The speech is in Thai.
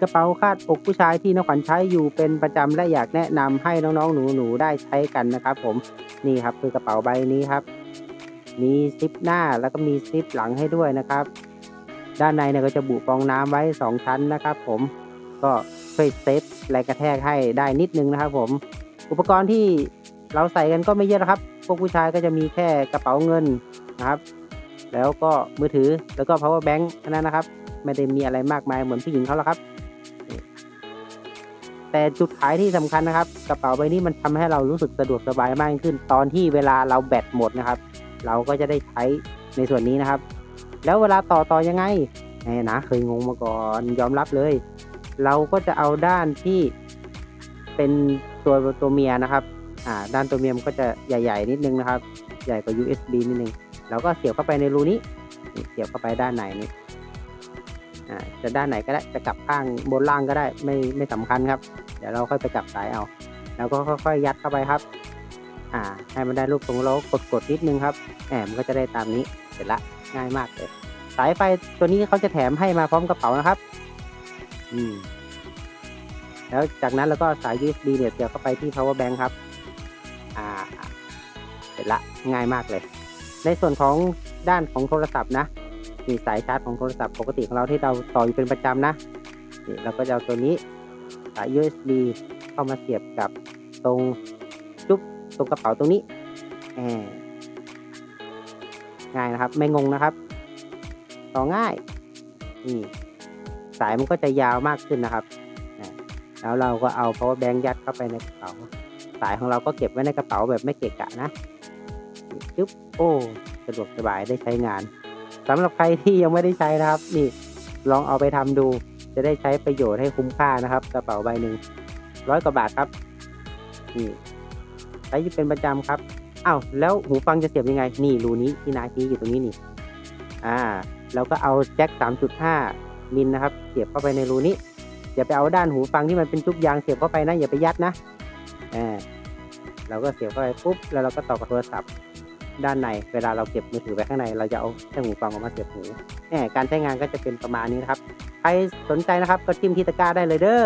กระเป๋าคาดอกผู้ชายที่น้องขวัญใช้อยู่เป็นประจำและอยากแนะนำให้น้องๆหนูๆได้ใช้กันนะครับ ผมนี่ครับคือกระเป๋าใบนี้ครับ มีซิปหน้าแล้วก็มีซิปหลังให้ด้วยนะครับ ด้านในเนี่ยก็จะบุฟองน้ำไว้ 2 ชั้นนะครับ ผมก็ช่วยเซฟแรงกระแทกให้ได้นิดนึงนะครับ ผม อุปกรณ์ที่เราใส่กันก็ไม่เยอะนะครับ พวกผู้ชายก็จะมีแค่กระเป๋าเงินนะครับ แล้วก็มือถือแล้วก็ power bank แค่นั้นนะครับ ไม่ได้มีอะไรมากมายเหมือนผู้หญิงเขาหรอกครับ แต่จุดขายที่สำคัญนะครับ กระเป๋าใบนี้มันทำให้เรารู้สึกสะดวกสบายมากขึ้น ตอนที่เวลาเราแบตหมดนะครับ เราก็จะได้ใช้ในส่วนนี้นะครับ แล้วเวลาต่อต่อยังไงแหมนะเคยงงมาก่อนยอมรับเลย เราก็จะเอาด้านที่เป็นตัวตัวเมียนะครับอ่าด้านตัวเมียมันก็จะใหญ่ ๆ นิดนึงนะครับ ใหญ่กว่า USB นิดนึงเราก็เสียบเข้าไปในรูนี้เสียบเข้าไปด้านไหนนี่อ่าจะด้านไหนก็ได้จะกลับข้างบนล่างก็ได้ไม่ไม่สำคัญครับ เดี๋ยวเราค่อยไปกลับสายเอา แล้วก็ค่อยๆยัดเข้าไปครับ อ่า ให้มันได้รูปทรงแล้วกดกดๆนิดนึงครับแหมมันก็จะได้ตามนี้เสร็จละง่ายมากเลยสายไฟตัวนี้เขาจะแถมให้มาพร้อมกระเป๋านะครับ อืม แล้วจากนั้นเราก็สาย USB เนี่ยเสียบเข้าไปที่ power bank ครับ อ่า เสร็จละง่ายมากเลย ในส่วนของด้านของโทรศัพท์นะมีสายชาร์จของโทรศัพท์ปกติของเราที่เราต่ออยู่เป็นประจำนะนี่เราก็จะเอาตัวนี้ สาย USB เข้ามาเสียบกับตรงจุ๊บตรงกระเป๋าตรงนี้แง่ายนะครับ ไม่งงนะครับ ต่อง่ายนี่สายมันก็จะยาวมากขึ้นนะครับ แล้วเราก็เอา power bank ยัดเข้าไปในกระเป๋า สายของเราก็เก็บไว้ในกระเป๋าแบบไม่เกะกะนะจึ๊บโอ้สะดวกสบายได้ใช้งานสำหรับใครที่ยังไม่ได้ใช้นะครับ นี่ลองเอาไปทำดู จะได้ใช้ประโยชน์ให้คุ้มค่านะครับ กระเป๋าใบหนึ่งร้อยกว่าบาทครับนี่ใช้อยู่เป็นประจำครับอ้าวแล้วหูฟังจะเสียบยังไง นี่รูนี้ที่นาชี้อยู่ตรงนี้นี่อ่าแล้วก็เอาแจ็ค3.5มิลนะครับ เสียบเข้าไปในรูนี้อย่าไปเอาด้านหูฟังที่มันเป็นจุกยางเสียบเข้าไปนะอย่าไปยัดนะอ่าเราก็เสียบเข้าไปปุ๊บแล้วเราก็ต่อกับโทรศัพท์ ด้านใน เวลาเราเก็บมือถือไว้ข้างใน เราจะเอาแค่หูฟังออกมาเสียบหูแหมการใช้งานก็จะเป็นประมาณนี้นะครับ ใครสนใจนะครับก็จิ้มที่ตะกร้าได้เลยเด้อ